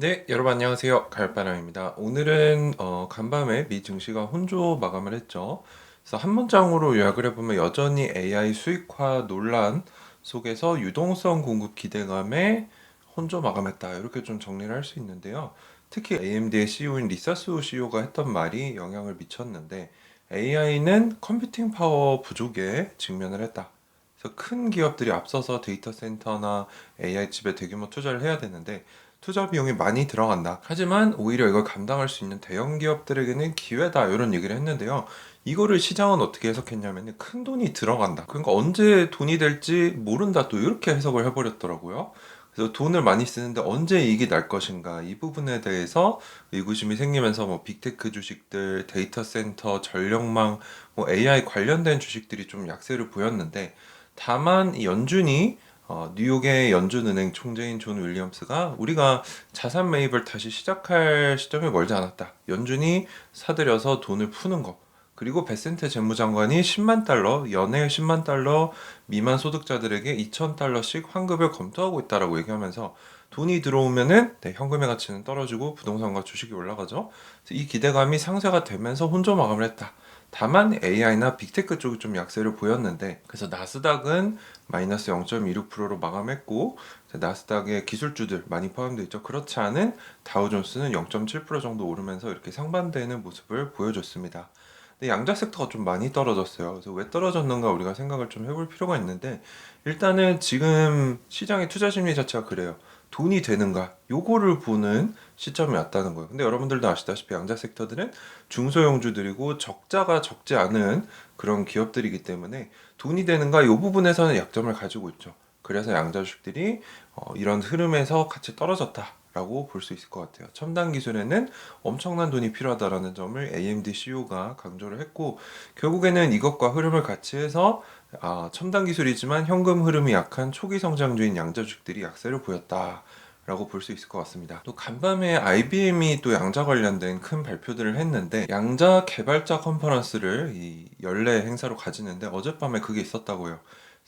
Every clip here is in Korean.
네, 여러분 안녕하세요. 가을바람입니다. 오늘은 어, 간밤에 미 증시가 혼조 마감을 했죠. 그래서 한 문장으로 요약을 해보면 여전히 AI 수익화 논란 속에서 유동성 공급 기대감에 혼조 마감했다. 이렇게 좀 정리를 할 수 있는데요. 특히 AMD의 CEO인 리사스 CEO가 했던 말이 영향을 미쳤는데 AI는 컴퓨팅 파워 부족에 직면을 했다. 그래서 큰 기업들이 앞서서 데이터 센터나 AI 칩에 대규모 투자를 해야 되는데 투자 비용이 많이 들어간다. 하지만 오히려 이걸 감당할 수 있는 대형 기업들에게는 기회다. 이런 얘기를 했는데요. 이거를 시장은 어떻게 해석했냐면 큰 돈이 들어간다. 그러니까 언제 돈이 될지 모른다. 또 이렇게 해석을 해버렸더라고요. 그래서 돈을 많이 쓰는데 언제 이익이 날 것인가 이 부분에 대해서 의구심이 생기면서 뭐 빅테크 주식들, 데이터 센터, 전력망, 뭐 AI 관련된 주식들이 좀 약세를 보였는데 다만 이 연준이 어, 뉴욕의 연준은행 총재인 존 윌리엄스가 우리가 자산 매입을 다시 시작할 시점이 멀지 않았다. 연준이 사들여서 돈을 푸는 거. 그리고 베센테 재무장관이 10만 달러, 연애 10만 달러 미만 소득자들에게 2천 달러씩 환급을 검토하고 있다라고 얘기하면서 돈이 들어오면은 네, 현금의 가치는 떨어지고 부동산과 주식이 올라가죠. 이 기대감이 상쇄가 되면서 혼조 마감을 했다. 다만 AI나 빅테크 쪽이 좀 약세를 보였는데 그래서 나스닥은 마이너스 0.26%로 마감했고 나스닥의 기술주들 많이 포함되어 있죠. 그렇지 않은 다우존스는 0.7% 정도 오르면서 이렇게 상반되는 모습을 보여줬습니다. 근데 양자 섹터가 좀 많이 떨어졌어요. 그래서 왜 떨어졌는가 우리가 생각을 좀 해볼 필요가 있는데 일단은 지금 시장의 투자 심리 자체가 그래요. 돈이 되는가? 요거를 보는 시점이 왔다는 거예요. 근데 여러분들도 아시다시피 양자 섹터들은 중소형주들이고 적자가 적지 않은 그런 기업들이기 때문에 돈이 되는가 요 부분에서는 약점을 가지고 있죠. 그래서 양자 주식들이 어, 이런 흐름에서 같이 떨어졌다 라고 볼 수 있을 것 같아요. 첨단 기술에는 엄청난 돈이 필요하다라는 점을 AMD CEO가 강조를 했고 결국에는 이것과 흐름을 같이 해서 아, 첨단 기술이지만 현금 흐름이 약한 초기 성장주인 양자 주식들이 약세를 보였다. 라고 볼 수 있을 것 같습니다. 또 간밤에 IBM이 또 양자 관련된 큰 발표들을 했는데 양자 개발자 컨퍼런스를 이 연례 행사로 가지는데 어젯밤에 그게 있었다고요.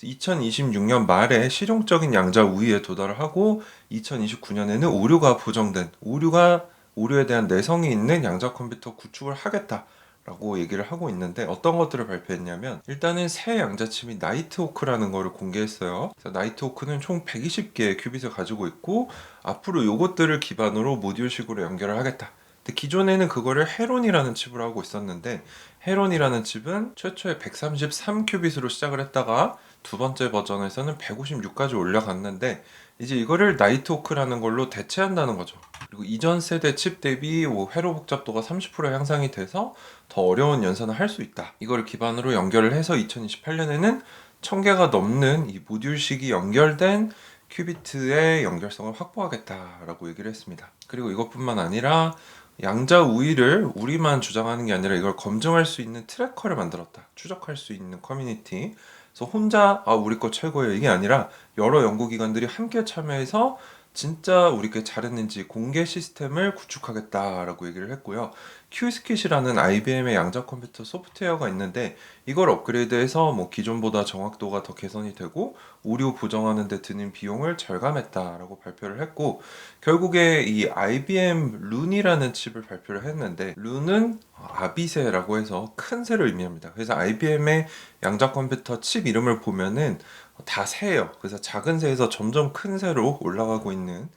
2026년 말에 실용적인 양자 우위에 도달을 하고 2029년에는 오류가 보정된 오류가 오류에 대한 내성이 있는 양자 컴퓨터 구축을 하겠다. 라고 얘기를 하고 있는데 어떤 것들을 발표했냐면 일단은 새 양자칩이 나이트호크라는 거를 공개했어요. 나이트호크는 총 120개의 큐빗을 가지고 있고 앞으로 요것들을 기반으로 모듈식으로 연결을 하겠다. 근데 기존에는 그거를 헤론이라는 칩으로 하고 있었는데 헤론이라는 칩은 최초에 133큐빗으로 시작을 했다가 두 번째 버전에서는 156까지 올라갔는데 이제 이거를 나이트호크라는 걸로 대체한다는 거죠. 그리고 이전 세대 칩 대비 뭐 회로 복잡도가 30% 향상이 돼서 더 어려운 연산을 할 수 있다. 이걸 기반으로 연결을 해서 2028년에는 1000개가 넘는 이 모듈식이 연결된 큐비트의 연결성을 확보하겠다라고 얘기를 했습니다. 그리고 이것뿐만 아니라 양자 우위를 우리만 주장하는 게 아니라 이걸 검증할 수 있는 트래커를 만들었다. 추적할 수 있는 커뮤니티. 그래서 혼자 아 우리 거 최고예요 이게 아니라 여러 연구기관들이 함께 참여해서 진짜 우리께 잘했는지 공개 시스템을 구축하겠다라고 얘기를 했고요. 큐스킷이라는 IBM의 양자 컴퓨터 소프트웨어가 있는데 이걸 업그레이드해서 뭐 기존보다 정확도가 더 개선이 되고 오류 보정하는 데 드는 비용을 절감했다라고 발표를 했고 결국에 이 IBM 룬이라는 칩을 발표를 했는데 룬은 아비새라고 해서 큰 새를 의미합니다. 그래서 IBM의 양자 컴퓨터 칩 이름을 보면은 다 새예요. 그래서 작은 새에서 점점 큰 새로 올라가고 있는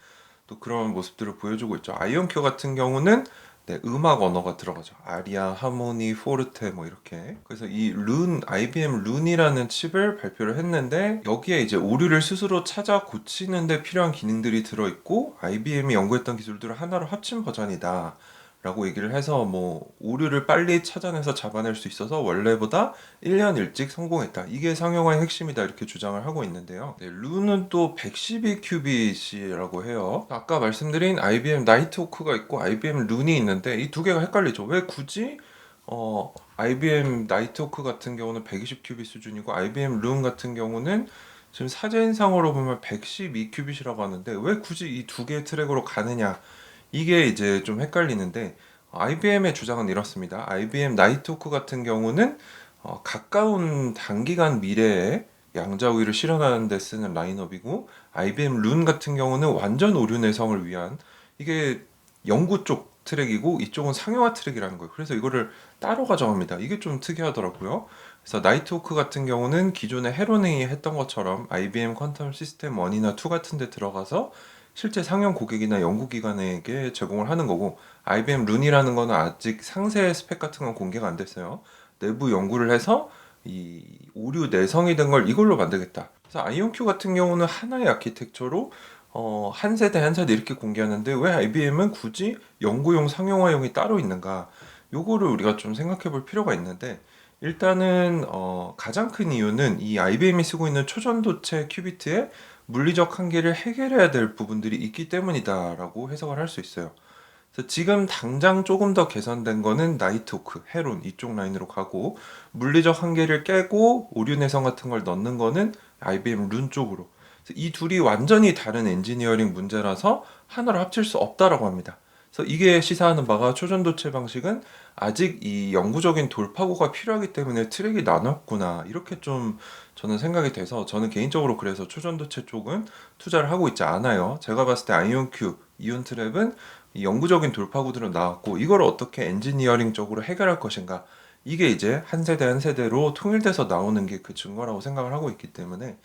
또 그런 모습들을 보여주고 있죠. 아이언큐 같은 경우는 네, 음악 언어가 들어가죠. 아리아, 하모니, 포르테 뭐 이렇게. 그래서 이 룬, IBM 룬이라는 칩을 발표를 했는데 여기에 이제 오류를 스스로 찾아 고치는데 필요한 기능들이 들어 있고 IBM이 연구했던 기술들을 하나로 합친 버전이다. 라고 얘기를 해서 뭐 오류를 빨리 찾아내서 잡아낼 수 있어서 원래보다 1년 일찍 성공했다. 이게 상용화의 핵심이다. 이렇게 주장을 하고 있는데요. 네, 룬은 또 112큐빗이라고 해요. 아까 말씀드린 IBM 나이트호크가 있고 IBM 룬이 있는데 이 두 개가 헷갈리죠. 왜 굳이 어, IBM 나이트호크 같은 경우는 120큐빗 수준이고 IBM 룬 같은 경우는 지금 사진상으로 보면 112큐빗이라고 하는데 왜 굳이 이 두 개의 트랙으로 가느냐? 이게 이제 좀 헷갈리는데 IBM의 주장은 이렇습니다. IBM 나이트호크 같은 경우는 어, 가까운 단기간 미래에 양자 우위를 실현하는 데 쓰는 라인업이고 IBM 룬 같은 경우는 완전 오류 내성을 위한 이게 연구 쪽 트랙이고 이쪽은 상용화 트랙이라는 거예요. 그래서 이거를 따로 가져갑니다. 이게 좀 특이하더라고요. 그래서 나이트호크 같은 경우는 기존에 헤론이 했던 것처럼 IBM 퀀텀 시스템 1이나 2 같은 데 들어가서 실제 상용 고객이나 연구기관에게 제공을 하는 거고 IBM 룬이라는 거는 아직 상세 스펙 같은 건 공개가 안 됐어요. 내부 연구를 해서 이 오류 내성이 된 걸 이걸로 만들겠다. 그래서 아이온큐 같은 경우는 하나의 아키텍처로 어, 한 세대 한 세대 이렇게 공개하는데 왜 IBM은 굳이 연구용 상용화용이 따로 있는가? 요거를 우리가 좀 생각해 볼 필요가 있는데 일단은 어, 가장 큰 이유는 이 IBM이 쓰고 있는 초전도체 큐비트의 물리적 한계를 해결해야 될 부분들이 있기 때문이다라고 해석을 할 수 있어요. 그래서 지금 당장 조금 더 개선된 거는 나이트호크, 헤론 이쪽 라인으로 가고 물리적 한계를 깨고 오류 내성 같은 걸 넣는 거는 IBM 룬 쪽으로. 이 둘이 완전히 다른 엔지니어링 문제라서 하나로 합칠 수 없다라고 합니다. 그래서 이게 시사하는 바가 초전도체 방식은 아직 이 영구적인 돌파구가 필요하기 때문에 트랙이 나눴구나 이렇게 좀 저는 생각이 돼서 저는 개인적으로 그래서 초전도체 쪽은 투자를 하고 있지 않아요. 제가 봤을 때 아이온큐, 이온 트랩은 이 영구적인 돌파구들은 나왔고 이걸 어떻게 엔지니어링적으로 해결할 것인가 이게 이제 한 세대 한 세대로 통일돼서 나오는 게 그 증거라고 생각을 하고 있기 때문에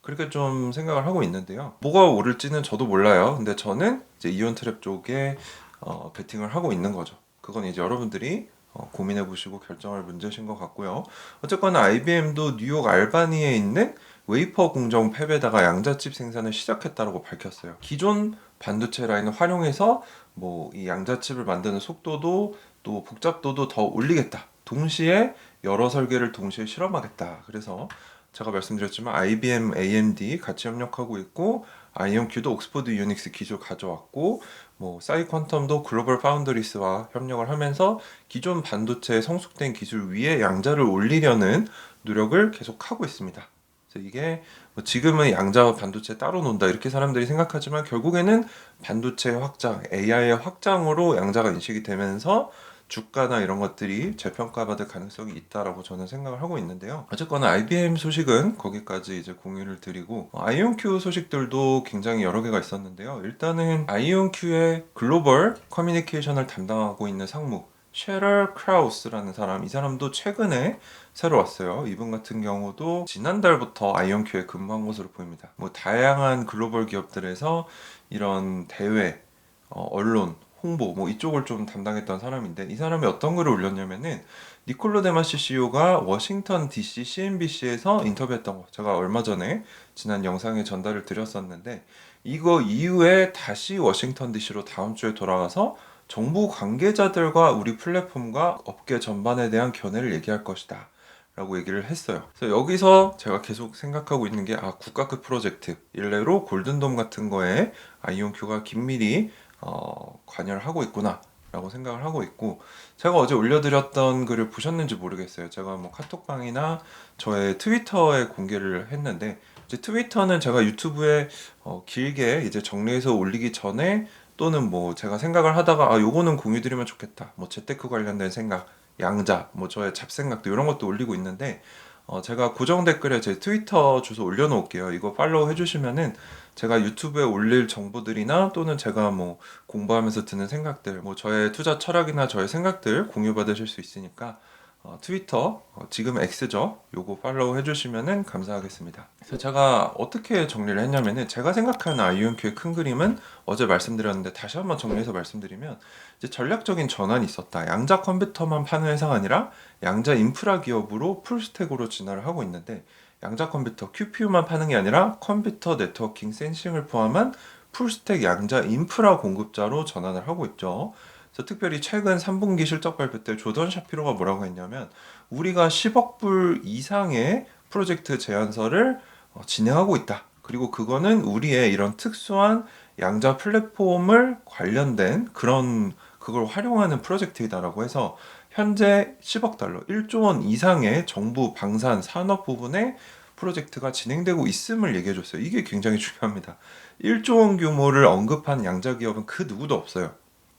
그렇게 좀 생각을 하고 있는데요. 뭐가 오를지는 저도 몰라요. 근데 저는 이제 이온 트랩 쪽에 어, 베팅을 하고 있는 거죠. 그건 이제 여러분들이 어, 고민해 보시고 결정할 문제신 것 같고요. 어쨌거나 IBM도 뉴욕 알바니에 있는 웨이퍼 공정 팹에다가 양자칩 생산을 시작했다고 밝혔어요. 기존 반도체 라인을 활용해서 뭐 이 양자칩을 만드는 속도도 또 복잡도도 더 올리겠다. 동시에 여러 설계를 동시에 실험하겠다. 그래서 제가 말씀드렸지만 IBM, AMD 같이 협력하고 있고 아이온큐도 옥스퍼드 유닉스 기술 가져왔고 뭐 사이퀀텀도 글로벌 파운더리스와 협력을 하면서 기존 반도체에 성숙된 기술 위에 양자를 올리려는 노력을 계속하고 있습니다. 그래서 이게 뭐 지금은 양자 반도체 따로 논다 이렇게 사람들이 생각하지만 결국에는 반도체 확장, AI의 확장으로 양자가 인식이 되면서 주가나 이런 것들이 재평가받을 가능성이 있다라고 저는 생각을 하고 있는데요. 어쨌거나 IBM 소식은 거기까지 이제 공유를 드리고 어, 아이온큐 소식들도 굉장히 여러 개가 있었는데요. 일단은 아이온큐의 글로벌 커뮤니케이션을 담당하고 있는 상무 셰럴 크라우스라는 사람 이 사람도 최근에 새로 왔어요. 이분 같은 경우도 지난달부터 아이온큐에 근무한 것으로 보입니다. 뭐 다양한 글로벌 기업들에서 이런 대회, 어, 언론, 홍보 뭐 이쪽을 좀 담당했던 사람인데 이 사람이 어떤 글을 올렸냐면은 니콜로 데마시 CEO가 워싱턴 DC CNBC에서 인터뷰했던 거 제가 얼마 전에 지난 영상에 전달을 드렸었는데 이거 이후에 다시 워싱턴 DC로 다음 주에 돌아가서 정부 관계자들과 우리 플랫폼과 업계 전반에 대한 견해를 얘기할 것이다. 라고 얘기를 했어요. 그래서 여기서 제가 계속 생각하고 있는 게, 아, 국가급 프로젝트. 일례로 골든돔 같은 거에 아이온큐가 긴밀히 어, 관여를 하고 있구나. 라고 생각을 하고 있고 제가 어제 올려드렸던 글을 보셨는지 모르겠어요. 제가 뭐 카톡방이나 저의 트위터에 공개를 했는데 이제 트위터는 제가 유튜브에 어, 길게 이제 정리해서 올리기 전에 또는 뭐 제가 생각을 하다가 아 요거는 공유드리면 좋겠다. 뭐 재테크 관련된 생각, 양자, 뭐 저의 잡생각도 이런 것도 올리고 있는데 어, 제가 고정 댓글에 제 트위터 주소 올려놓을게요. 이거 팔로우 해주시면은 제가 유튜브에 올릴 정보들이나 또는 제가 뭐 공부하면서 드는 생각들, 뭐 저의 투자 철학이나 저의 생각들 공유 받으실 수 있으니까 어, 트위터 어, 지금 X죠. 요거 팔로우 해주시면은 감사하겠습니다. 그래서 제가 어떻게 정리를 했냐면은 제가 생각하는 아이온큐의 큰 그림은 어제 말씀드렸는데 다시 한번 정리해서 말씀드리면 이제 전략적인 전환이 있었다. 양자 컴퓨터만 파는 회사가 아니라 양자 인프라 기업으로 풀스택으로 진화를 하고 있는데 양자 컴퓨터 QPU만 파는 게 아니라 컴퓨터 네트워킹 센싱을 포함한 풀스택 양자 인프라 공급자로 전환을 하고 있죠. 그래서 특별히 최근 3분기 실적 발표 때 조던 샤피로가 뭐라고 했냐면 우리가 10억 불 이상의 프로젝트 제안서를 어, 진행하고 있다. 그리고 그거는 우리의 이런 특수한 양자 플랫폼을 관련된 그런 그걸 활용하는 프로젝트이다라고 해서 현재 10억 달러, 1조 원 이상의 정부 방산 산업 부분에 프로젝트가 진행되고 있음을 얘기해 줬어요. 이게 굉장히 중요합니다. 1조 원 규모를 언급한 양자 기업은 그 누구도 없어요.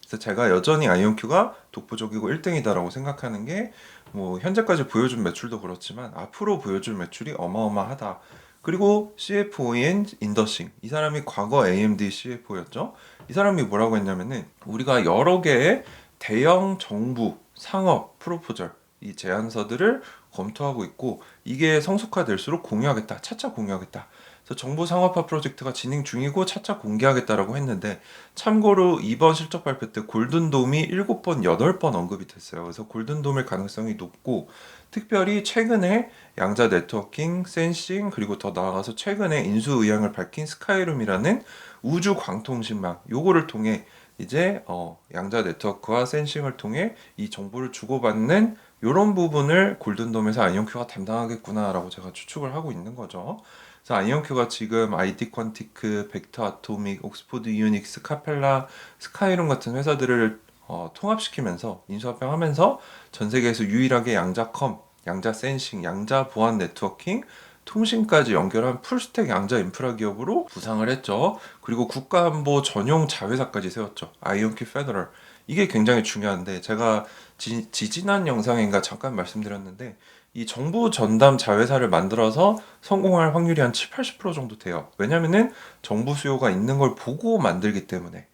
그래서 제가 여전히 아이온큐가 독보적이고 1등이다라고 생각하는 게 뭐 현재까지 보여준 매출도 그렇지만 앞으로 보여줄 매출이 어마어마하다. 그리고 CFO인 인더싱. 이 사람이 과거 AMD CFO였죠. 이 사람이 뭐라고 했냐면은 우리가 여러 개의 대형 정부 상업 프로포절 이 제안서들을 검토하고 있고 이게 성숙화될수록 공유하겠다. 차차 공유하겠다. 그래서 정부 상업화 프로젝트가 진행 중이고 차차 공개하겠다라고 했는데 참고로 이번 실적 발표 때 골든돔이 7번, 8번 언급이 됐어요. 그래서 골든돔일 가능성이 높고 특별히 최근에 양자 네트워킹, 센싱 그리고 더 나아가서 최근에 인수 의향을 밝힌 스카이룸이라는 우주 광통신망 요거를 통해 이제 어, 양자 네트워크와 센싱을 통해 이 정보를 주고받는 이런 부분을 골든돔에서 아이언큐가 담당하겠구나라고 제가 추측을 하고 있는 거죠. 그래서 아이언큐가 지금 아이디 퀀티크, 벡터 아토믹, 옥스포드 이유닉스, 카펠라, 스카이룸 같은 회사들을 어, 통합시키면서 인수합병하면서 전 세계에서 유일하게 양자컴, 양자 센싱, 양자 보안 네트워킹, 통신까지 연결한 풀스택 양자 인프라 기업으로 부상을 했죠. 그리고 국가안보 전용 자회사까지 세웠죠. 아이온큐 페더럴. 이게 굉장히 중요한데 제가 지, 지난 영상인가 잠깐 말씀드렸는데 이 정부 전담 자회사를 만들어서 성공할 확률이 한 7, 80% 정도 돼요. 왜냐면은 정부 수요가 있는 걸 보고 만들기 때문에.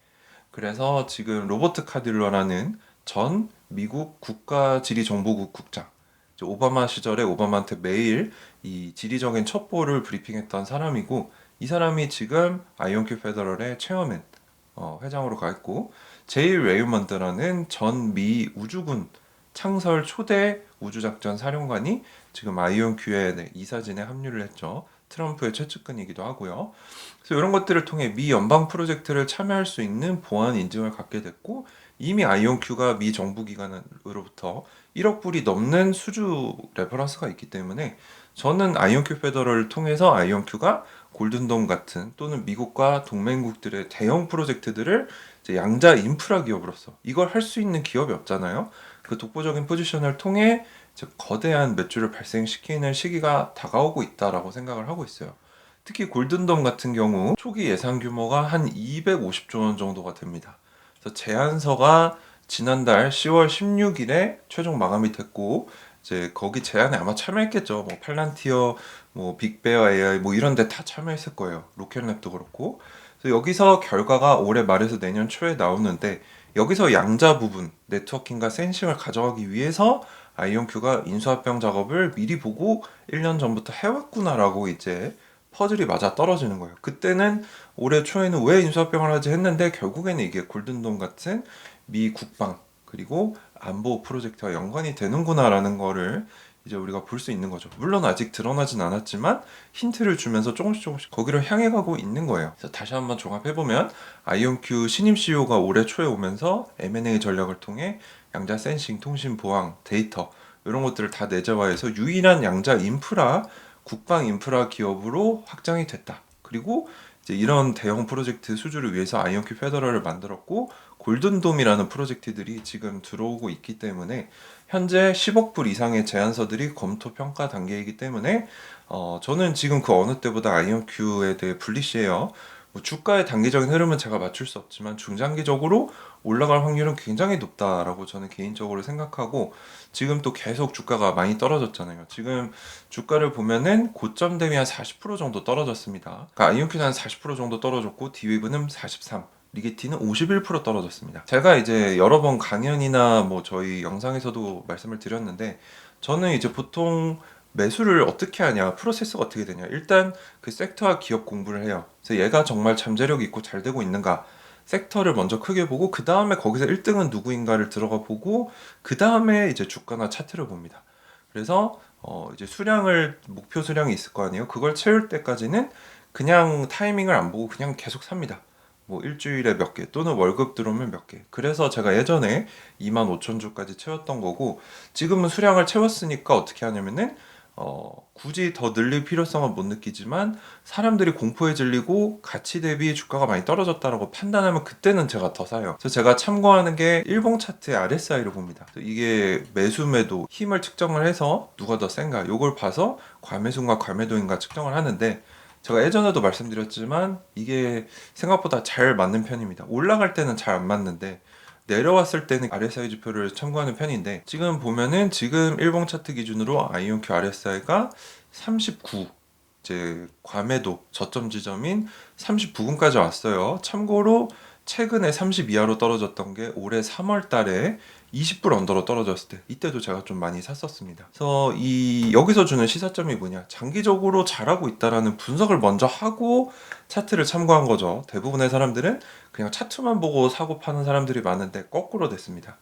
그래서 지금 로버트 카딜러라는 전 미국 국가지리정보국 국장 오바마 시절에 오바마한테 매일 이 지리적인 첩보를 브리핑했던 사람이고 이 사람이 지금 아이온큐 페더럴의 체어맨 어, 회장으로 가 있고 제일 레이먼드라는 전 미 우주군 창설 초대 우주작전 사령관이 지금 아이온 큐의 네, 이사진에 합류를 했죠. 트럼프의 최측근이기도 하고요. 그래서 이런 것들을 통해 미 연방 프로젝트를 참여할 수 있는 보안 인증을 갖게 됐고 이미 아이온큐가 미 정부 기관으로부터 1억 불이 넘는 수주 레퍼런스가 있기 때문에 저는 아이온큐 페더럴을 통해서 아이온큐가 골든돔 같은 또는 미국과 동맹국들의 대형 프로젝트들을 양자 인프라 기업으로서 이걸 할 수 있는 기업이 없잖아요. 그 독보적인 포지션을 통해 이제 거대한 매출을 발생시키는 시기가 다가오고 있다라고 생각을 하고 있어요. 특히 골든돔 같은 경우 초기 예상 규모가 한 250조 원 정도가 됩니다. 그래서 제안서가 지난달 10월 16일에 최종 마감이 됐고 이제 거기 제안에 아마 참여했겠죠. 뭐 팔란티어, 뭐 빅베어 AI 뭐 이런 데 다 참여했을 거예요. 로켓랩도 그렇고. 그래서 여기서 결과가 올해 말에서 내년 초에 나오는데 여기서 양자 부분 네트워킹과 센싱을 가져가기 위해서 아이온큐가 인수합병 작업을 미리 보고 1년 전부터 해왔구나라고 이제 퍼즐이 맞아 떨어지는 거예요. 그때는 올해 초에는 왜 인수합병을 하지 했는데 결국에는 이게 골든돔 같은 미 국방 그리고 안보 프로젝트와 연관이 되는구나라는 거를 이제 우리가 볼 수 있는 거죠. 물론 아직 드러나진 않았지만 힌트를 주면서 조금씩 조금씩 거기로 향해 가고 있는 거예요. 그래서 다시 한번 종합해 보면 아이온큐 신임 CEO가 올해 초에 오면서 M&A 전략을 통해 양자 센싱, 통신 보안, 데이터 이런 것들을 다 내재화해서 유일한 양자 인프라 국방 인프라 기업으로 확장이 됐다. 그리고 이제 이런 대형 프로젝트 수주를 위해서 아이언큐 페더럴을 만들었고 골든돔이라는 프로젝트들이 지금 들어오고 있기 때문에 현재 10억 불 이상의 제안서들이 검토 평가 단계이기 때문에 어, 저는 지금 그 어느 때보다 아이언큐에 대해 불리시해요. 뭐 주가의 단기적인 흐름은 제가 맞출 수 없지만 중장기적으로 올라갈 확률은 굉장히 높다라고 저는 개인적으로 생각하고 지금 또 계속 주가가 많이 떨어졌잖아요. 지금 주가를 보면은 고점 대비 한 40% 정도 떨어졌습니다. 그러니까 아이온큐는 한40% 정도 떨어졌고 디웨이브는 43. 리게티는 51% 떨어졌습니다. 제가 이제 여러 번 강연이나 뭐 저희 영상에서도 말씀을 드렸는데 저는 이제 보통 매수를 어떻게 하냐, 프로세스가 어떻게 되냐. 일단 그 섹터와 기업 공부를 해요. 그래서 얘가 정말 잠재력이 있고 잘 되고 있는가. 섹터를 먼저 크게 보고 그 다음에 거기서 1등은 누구인가를 들어가 보고 그 다음에 이제 주가나 차트를 봅니다. 그래서 어 이제 수량을 목표 수량이 있을 거 아니에요. 그걸 채울 때까지는 그냥 타이밍을 안 보고 그냥 계속 삽니다. 뭐 일주일에 몇 개 또는 월급 들어오면 몇 개. 그래서 제가 예전에 2만 5천 주까지 채웠던 거고 지금은 수량을 채웠으니까 어떻게 하냐면은 어, 굳이 더 늘릴 필요성은 못 느끼지만 사람들이 공포에 질리고 가치 대비 주가가 많이 떨어졌다라고 판단하면 그때는 제가 더 사요. 그래서 제가 참고하는 게 일봉 차트의 RSI를 봅니다. 이게 매수 매도 힘을 측정을 해서 누가 더 센가 요걸 봐서 과매수인가 과매도인가 측정을 하는데 제가 예전에도 말씀드렸지만 이게 생각보다 잘 맞는 편입니다. 올라갈 때는 잘 안 맞는데 내려왔을 때는 RSI 지표를 참고하는 편인데 지금 보면은 지금 일봉 차트 기준으로 아이온큐 RSI가 39 이제 과매도 저점 지점인 39분까지 왔어요. 참고로 최근에 30 이하로 떨어졌던 게 올해 3월 달에 20불 언더로 떨어졌을 때 이때도 제가 좀 많이 샀었습니다. 그래서 이 여기서 주는 시사점이 뭐냐? 장기적으로 잘하고 있다라는 분석을 먼저 하고 차트를 참고한 거죠. 대부분의 사람들은 그냥 차트만 보고 사고 파는 사람들이 많은데 거꾸로 됐습니다.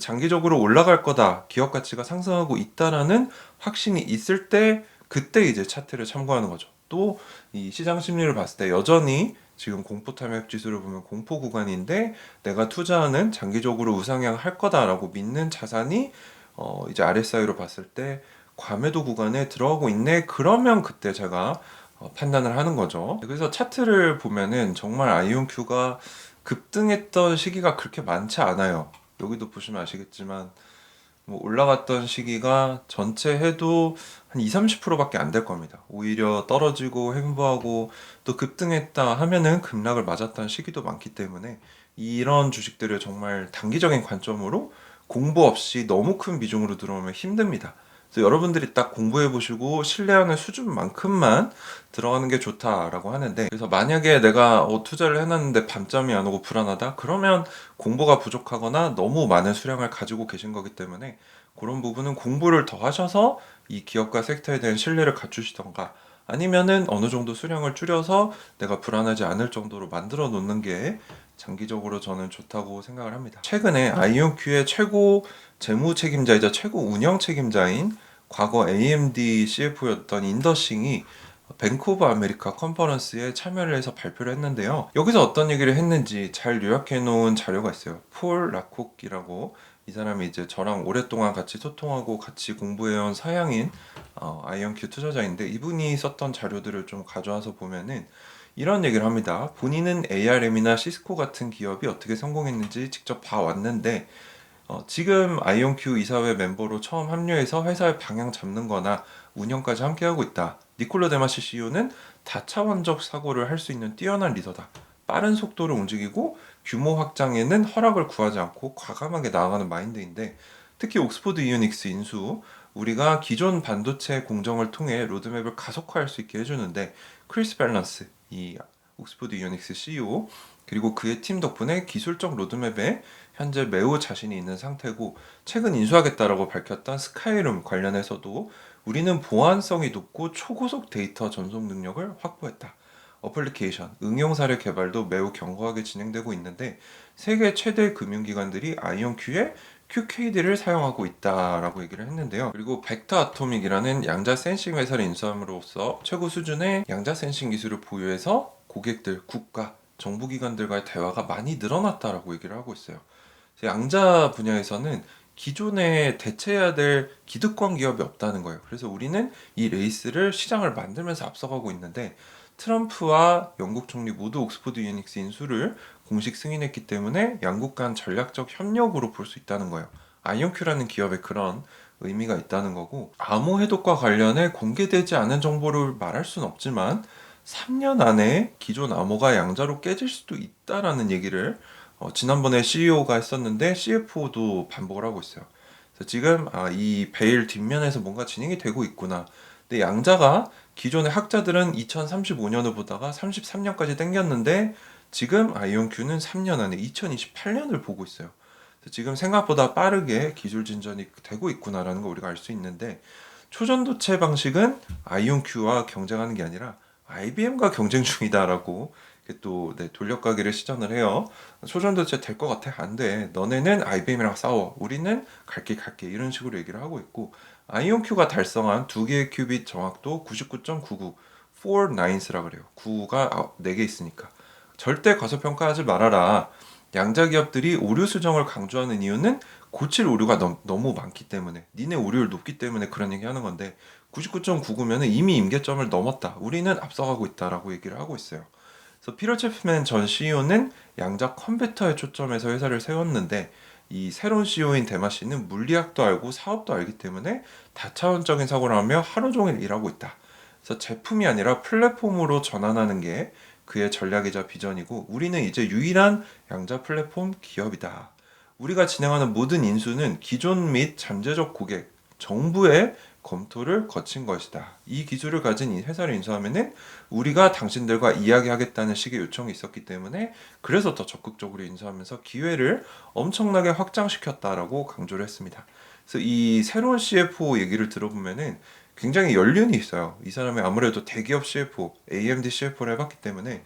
장기적으로 올라갈 거다, 기업 가치가 상승하고 있다라는 확신이 있을 때 그때 이제 차트를 참고하는 거죠. 또 이 시장 심리를 봤을 때 여전히 지금 공포 탐욕 지수를 보면 공포 구간인데 내가 투자하는 장기적으로 우상향 할 거다라고 믿는 자산이 어 이제 RSI로 봤을 때 과매도 구간에 들어가고 있네. 그러면 그때 제가 어 판단을 하는 거죠. 그래서 차트를 보면은 정말 아이온큐가 급등했던 시기가 그렇게 많지 않아요. 여기도 보시면 아시겠지만 뭐 올라갔던 시기가 전체 해도 한 2, 30%밖에 안 될 겁니다. 오히려 떨어지고 횡보하고 또 급등했다 하면은 급락을 맞았던 시기도 많기 때문에 이런 주식들을 정말 단기적인 관점으로 공부 없이 너무 큰 비중으로 들어오면 힘듭니다. 그래서 여러분들이 딱 공부해 보시고 신뢰하는 수준만큼만 들어가는 게 좋다라고 하는데 그래서 만약에 내가 어, 투자를 해놨는데 밤잠이 안 오고 불안하다? 그러면 공부가 부족하거나 너무 많은 수량을 가지고 계신 거기 때문에 그런 부분은 공부를 더 하셔서 이 기업과 섹터에 대한 신뢰를 갖추시던가 아니면은 어느 정도 수량을 줄여서 내가 불안하지 않을 정도로 만들어 놓는 게 장기적으로 저는 좋다고 생각을 합니다. 최근에 아이온큐의 최고 재무 책임자이자 최고 운영 책임자인 과거 AMD CFO였던 인더싱이 오브 아메리카 컨퍼런스에 참여를 해서 발표를 했는데요. 여기서 어떤 얘기를 했는지 잘 요약해 놓은 자료가 있어요. 폴 라콕이라고 이 사람이 이제 저랑 오랫동안 같이 소통하고 같이 공부해온 서양인 어, 아이언큐 투자자인데 이분이 썼던 자료들을 좀 가져와서 보면은 이런 얘기를 합니다. 본인은 ARM이나 시스코 같은 기업이 어떻게 성공했는지 직접 봐왔는데 어, 지금 아이온큐 이사회 멤버로 처음 합류해서 회사의 방향 잡는 거나 운영까지 함께하고 있다. 니콜로 데마시 CEO는 다차원적 사고를 할 수 있는 뛰어난 리더다. 빠른 속도로 움직이고 규모 확장에는 허락을 구하지 않고 과감하게 나아가는 마인드인데 특히 옥스포드 이오닉스 인수 우리가 기존 반도체 공정을 통해 로드맵을 가속화할 수 있게 해주는데 크리스 밸런스 이 옥스포드 이오닉스 CEO 그리고 그의 팀 덕분에 기술적 로드맵에 현재 매우 자신이 있는 상태고 최근 인수하겠다라고 밝혔던 스카이룸 관련해서도 우리는 보안성이 높고 초고속 데이터 전송 능력을 확보했다. 어플리케이션, 응용 사례 개발도 매우 견고하게 진행되고 있는데 세계 최대 금융기관들이 아이온큐의 QKD를 사용하고 있다라고 얘기를 했는데요. 그리고 벡터 아토믹이라는 양자 센싱 회사를 인수함으로써 최고 수준의 양자 센싱 기술을 보유해서 고객들, 국가, 정부기관들과의 대화가 많이 늘어났다라고 얘기를 하고 있어요. 양자 분야에서는 기존에 대체해야 될 기득권 기업이 없다는 거예요. 그래서 우리는 이 레이스를 시장을 만들면서 앞서가고 있는데 트럼프와 영국 총리 모두 옥스포드 유닉스 인수를 공식 승인했기 때문에 양국 간 전략적 협력으로 볼 수 있다는 거예요. 아이온큐라는 기업에 그런 의미가 있다는 거고 암호 해독과 관련해 공개되지 않은 정보를 말할 수는 없지만 3년 안에 기존 암호가 양자로 깨질 수도 있다라는 얘기를 어, 지난번에 CEO가 했었는데 CFO도 반복을 하고 있어요. 지금 아, 이 베일 뒷면에서 뭔가 진행이 되고 있구나. 근데 양자가 기존의 학자들은 2035년을 보다가 33년까지 땡겼는데 지금 아이온큐는 3년 안에 2028년을 보고 있어요. 지금 생각보다 빠르게 기술 진전이 되고 있구나라는 걸 우리가 알 수 있는데 초전도체 방식은 아이온큐와 경쟁하는 게 아니라 IBM과 경쟁 중이다라고 또 네, 돌려가기를 시전을 해요. 초전도체 될 것 같아? 안 돼. 너네는 IBM이랑 싸워. 우리는 갈게 갈게 이런 식으로 얘기를 하고 있고 아이온큐가 달성한 두 개의 큐빗 정확도 99.99 4 9스라 그래요. 9가 4개 있으니까. 절대 과소평가하지 말아라. 양자 기업들이 오류 수정을 강조하는 이유는 고칠 오류가 너무, 너무 많기 때문에 니네 오류율 높기 때문에 그런 얘기 하는 건데 99.99면은 이미 임계점을 넘었다. 우리는 앞서가고 있다라고 얘기를 하고 있어요. 그래서 피터 체프맨 전 CEO는 양자 컴퓨터에 초점해서 회사를 세웠는데 이 새로운 CEO인 대마 씨는 물리학도 알고 사업도 알기 때문에 다차원적인 사고를 하며 하루 종일 일하고 있다. 그래서 제품이 아니라 플랫폼으로 전환하는 게 그의 전략이자 비전이고 우리는 이제 유일한 양자 플랫폼 기업이다. 우리가 진행하는 모든 인수는 기존 및 잠재적 고객, 정부의 검토를 거친 것이다. 이 기술을 가진 이 회사를 인수하면은 우리가 당신들과 이야기하겠다는 식의 요청이 있었기 때문에 그래서 더 적극적으로 인수하면서 기회를 엄청나게 확장시켰다라고 강조를 했습니다. 그래서 이 새로운 CFO 얘기를 들어보면은 굉장히 연륜이 있어요. 이 사람이 아무래도 대기업 CFO, AMD CFO를 해봤기 때문에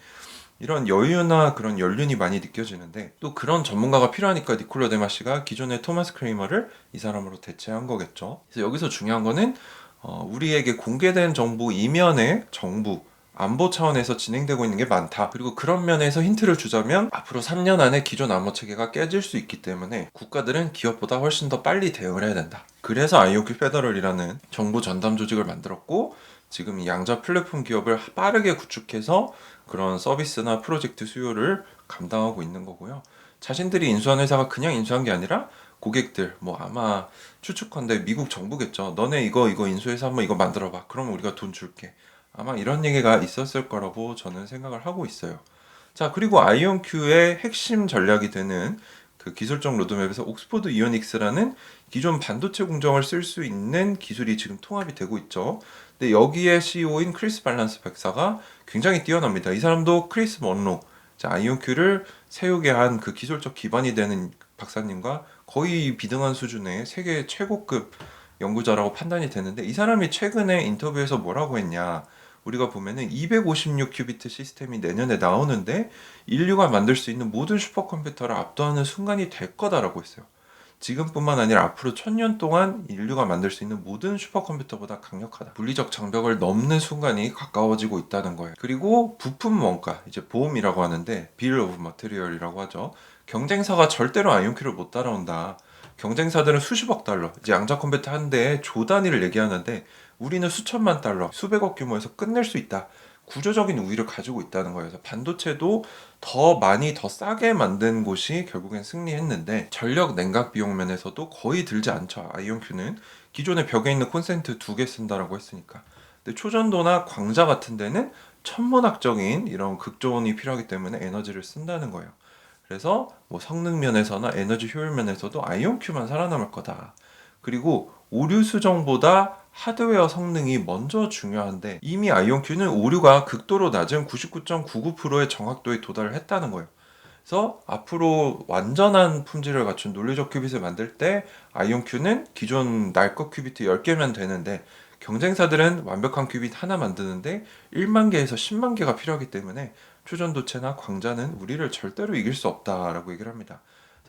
이런 여유나 그런 연륜이 많이 느껴지는데 또 그런 전문가가 필요하니까 니콜라 데마시가 기존의 토마스 크레이머를 이 사람으로 대체한 거겠죠. 그래서 여기서 중요한 거는 어, 우리에게 공개된 정보 이면에 정부 안보 차원에서 진행되고 있는 게 많다. 그리고 그런 면에서 힌트를 주자면 앞으로 3년 안에 기존 안보 체계가 깨질 수 있기 때문에 국가들은 기업보다 훨씬 더 빨리 대응을 해야 된다. 그래서 IOQ 페더럴이라는 정보 전담 조직을 만들었고 지금 이 양자 플랫폼 기업을 빠르게 구축해서 그런 서비스나 프로젝트 수요를 감당하고 있는 거고요. 자신들이 인수한 회사가 그냥 인수한 게 아니라 고객들 뭐 아마 추측컨대 미국 정부겠죠. 너네 이거 이거 인수해서 한번 이거 만들어 봐. 그럼 우리가 돈 줄게. 아마 이런 얘기가 있었을 거라고 저는 생각을 하고 있어요. 자 그리고 아이온큐의 핵심 전략이 되는 그 기술적 로드맵에서 옥스포드 이오닉스라는 기존 반도체 공정을 쓸 수 있는 기술이 지금 통합이 되고 있죠. 근데 여기에 CEO인 크리스 발란스 백사가 굉장히 뛰어납니다. 이 사람도 크리스 먼로, 아이온큐를 세우게 한 그 기술적 기반이 되는 박사님과 거의 비등한 수준의 세계 최고급 연구자라고 판단이 되는데 이 사람이 최근에 인터뷰에서 뭐라고 했냐? 우리가 보면은 256 큐비트 시스템이 내년에 나오는데 인류가 만들 수 있는 모든 슈퍼컴퓨터를 압도하는 순간이 될 거다라고 했어요. 지금뿐만 아니라 앞으로 천년 동안 인류가 만들 수 있는 모든 슈퍼컴퓨터보다 강력하다. 물리적 장벽을 넘는 순간이 가까워지고 있다는 거예요. 그리고 부품 원가, 이제 보험이라고 하는데 빌 오브 머테리얼이라고 하죠. 경쟁사가 절대로 아이온큐를 못 따라온다. 경쟁사들은 수십억 달러, 이제 양자 컴퓨터 한 대에 조 단위를 얘기하는데 우리는 수천만 달러, 수백억 규모에서 끝낼 수 있다. 구조적인 우위를 가지고 있다는 거예요. 그래서 반도체도 더 많이 더 싸게 만든 곳이 결국엔 승리했는데 전력 냉각 비용 면에서도 거의 들지 않죠. 아이온큐는 기존의 벽에 있는 콘센트 두 개 쓴다라고 했으니까. 근데 초전도나 광자 같은 데는 천문학적인 이런 극조온이 필요하기 때문에 에너지를 쓴다는 거예요. 그래서 뭐 성능 면에서나 에너지 효율 면에서도 아이온큐만 살아남을 거다. 그리고 오류 수정보다 하드웨어 성능이 먼저 중요한데 이미 아이온큐는 오류가 극도로 낮은 99.99%의 정확도에 도달을 했다는 거예요. 그래서 앞으로 완전한 품질을 갖춘 논리적 큐빗을 만들 때 아이온큐는 기존 날것 큐빗 10개면 되는데 경쟁사들은 완벽한 큐빗 하나 만드는데 1만 개에서 10만 개가 필요하기 때문에 초전도체나 광자는 우리를 절대로 이길 수 없다라고 얘기를 합니다.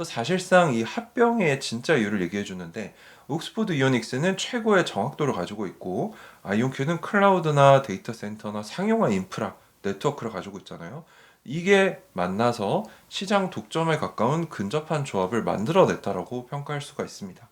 그래서 사실상 이 합병의 진짜 이유를 얘기해 주는데 옥스포드 이오닉스는 최고의 정확도를 가지고 있고 아이온큐는 클라우드나 데이터 센터나 상용화 인프라 네트워크를 가지고 있잖아요. 이게 만나서 시장 독점에 가까운 근접한 조합을 만들어냈다라고 평가할 수가 있습니다.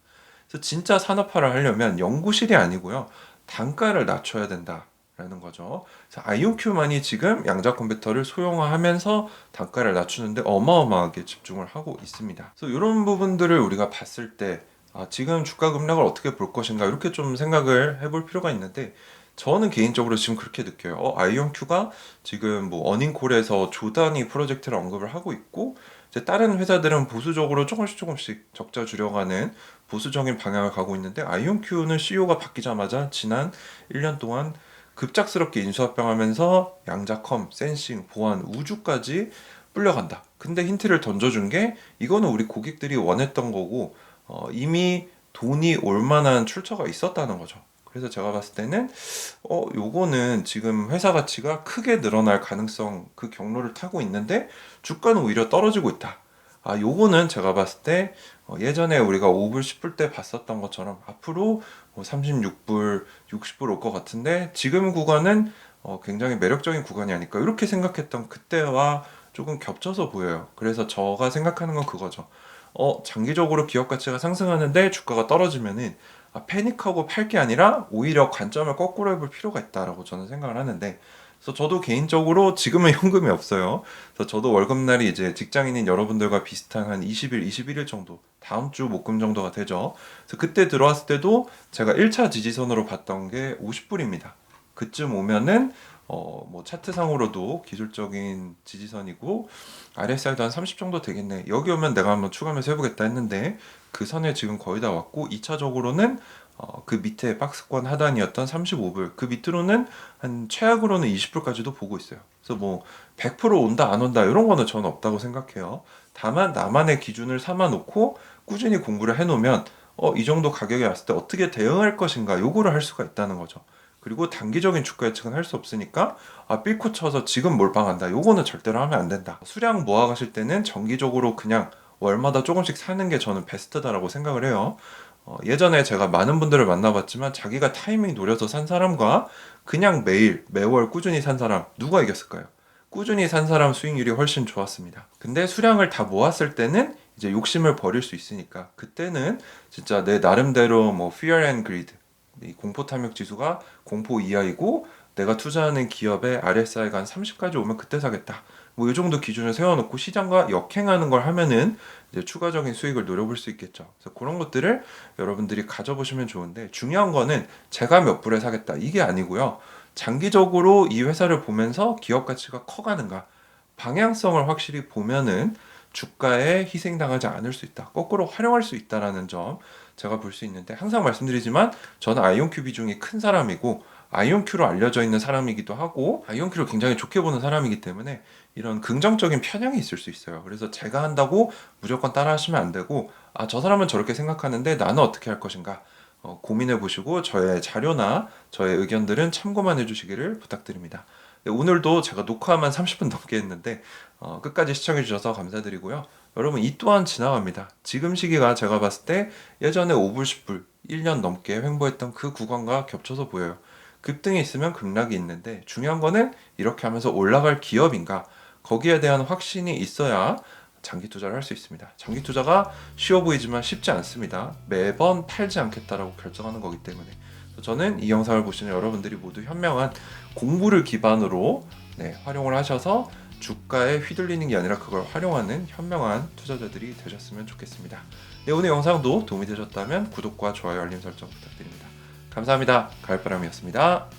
그래서 진짜 산업화를 하려면 연구실이 아니고요. 단가를 낮춰야 된다. 라는 거죠. 아이온큐만이 지금 양자 컴퓨터를 소형화하면서 단가를 낮추는데 어마어마하게 집중을 하고 있습니다. 그래서 이런 부분들을 우리가 봤을 때 아, 지금 주가 급락을 어떻게 볼 것인가 이렇게 좀 생각을 해볼 필요가 있는데 저는 개인적으로 지금 그렇게 느껴요. 어, 아이온큐가 지금 뭐 어닝콜에서 조단위 프로젝트를 언급을 하고 있고 이제 다른 회사들은 보수적으로 조금씩 조금씩 적자 줄여가는 보수적인 방향을 가고 있는데 아이온큐는 CEO가 바뀌자마자 지난 1년 동안 급작스럽게 인수합병하면서 양자컴, 센싱, 보안, 우주까지 불려간다. 근데 힌트를 던져준 게 이거는 우리 고객들이 원했던 거고 어, 이미 돈이 올 만한 출처가 있었다는 거죠. 그래서 제가 봤을 때는 어 요거는 지금 회사 가치가 크게 늘어날 가능성 그 경로를 타고 있는데 주가는 오히려 떨어지고 있다. 아 요거는 제가 봤을 때 어, 예전에 우리가 5불 10불 때 봤었던 것처럼 앞으로 뭐 36불 60불 올 것 같은데 지금 구간은 어, 굉장히 매력적인 구간이 아닐까 이렇게 생각했던 그때와 조금 겹쳐서 보여요. 그래서 저가 생각하는 건 그거죠. 어, 장기적으로 기업 가치가 상승하는데 주가가 떨어지면은 아, 패닉하고 팔 게 아니라 오히려 관점을 거꾸로 해볼 필요가 있다라고 저는 생각을 하는데 그래서 저도 개인적으로 지금은 현금이 없어요. 그래서 저도 월급날이 이제 직장인인 여러분들과 비슷한 한 20일, 21일 정도, 다음 주 목금 정도가 되죠. 그래서 그때 들어왔을 때도 제가 1차 지지선으로 봤던 게 50불입니다. 그쯤 오면은 어, 뭐 차트상으로도 기술적인 지지선이고 RSI도 한 30 정도 되겠네. 여기 오면 내가 한번 추가하면서 해보겠다 했는데 그 선에 지금 거의 다 왔고 2차적으로는 어, 그 밑에 박스권 하단이었던 35불 그 밑으로는 한 최악으로는 20불까지도 보고 있어요. 그래서 뭐 100% 온다 안 온다 이런 거는 저는 없다고 생각해요. 다만 나만의 기준을 삼아 놓고 꾸준히 공부를 해 놓으면 어, 이 정도 가격이 왔을 때 어떻게 대응할 것인가 요거를 할 수가 있다는 거죠. 그리고 단기적인 주가 예측은 할 수 없으니까 아 삘코 쳐서 지금 몰빵한다 요거는 절대로 하면 안 된다. 수량 모아 가실 때는 정기적으로 그냥 월마다 조금씩 사는 게 저는 베스트다라고 생각을 해요. 어, 예전에 제가 많은 분들을 만나봤지만 자기가 타이밍 노려서 산 사람과 그냥 매일 매월 꾸준히 산 사람 누가 이겼을까요? 꾸준히 산 사람 수익률이 훨씬 좋았습니다. 근데 수량을 다 모았을 때는 이제 욕심을 버릴 수 있으니까 그때는 진짜 내 나름대로 뭐 fear and greed 이 공포 탐욕 지수가 공포 이하이고 내가 투자하는 기업의 RSI가 한 30까지 오면 그때 사겠다. 뭐 이 정도 기준을 세워놓고 시장과 역행하는 걸 하면은 이제 추가적인 수익을 노려볼 수 있겠죠. 그래서 그런 것들을 여러분들이 가져보시면 좋은데 중요한 거는 제가 몇 불에 사겠다 이게 아니고요. 장기적으로 이 회사를 보면서 기업 가치가 커가는가 방향성을 확실히 보면은 주가에 희생당하지 않을 수 있다. 거꾸로 활용할 수 있다라는 점 제가 볼 수 있는데 항상 말씀드리지만 저는 아이온큐 비중이 큰 사람이고 아이온큐로 알려져 있는 사람이기도 하고 아이온큐를 굉장히 좋게 보는 사람이기 때문에 이런 긍정적인 편향이 있을 수 있어요. 그래서 제가 한다고 무조건 따라 하시면 안 되고 아 저 사람은 저렇게 생각하는데 나는 어떻게 할 것인가 어, 고민해 보시고 저의 자료나 저의 의견들은 참고만 해주시기를 부탁드립니다. 네, 오늘도 제가 녹화만 30분 넘게 했는데 어, 끝까지 시청해 주셔서 감사드리고요. 여러분 이 또한 지나갑니다. 지금 시기가 제가 봤을 때 예전에 5불 10불 1년 넘게 횡보했던 그 구간과 겹쳐서 보여요. 급등이 있으면 급락이 있는데 중요한 거는 이렇게 하면서 올라갈 기업인가 거기에 대한 확신이 있어야 장기 투자를 할 수 있습니다. 장기 투자가 쉬워 보이지만 쉽지 않습니다. 매번 팔지 않겠다라고 결정하는 거기 때문에 저는 이 영상을 보시는 여러분들이 모두 현명한 공부를 기반으로 네, 활용을 하셔서 주가에 휘둘리는 게 아니라 그걸 활용하는 현명한 투자자들이 되셨으면 좋겠습니다. 네, 오늘 영상도 도움이 되셨다면 구독과 좋아요, 알림 설정 부탁드립니다. 감사합니다. 가을바람이었습니다.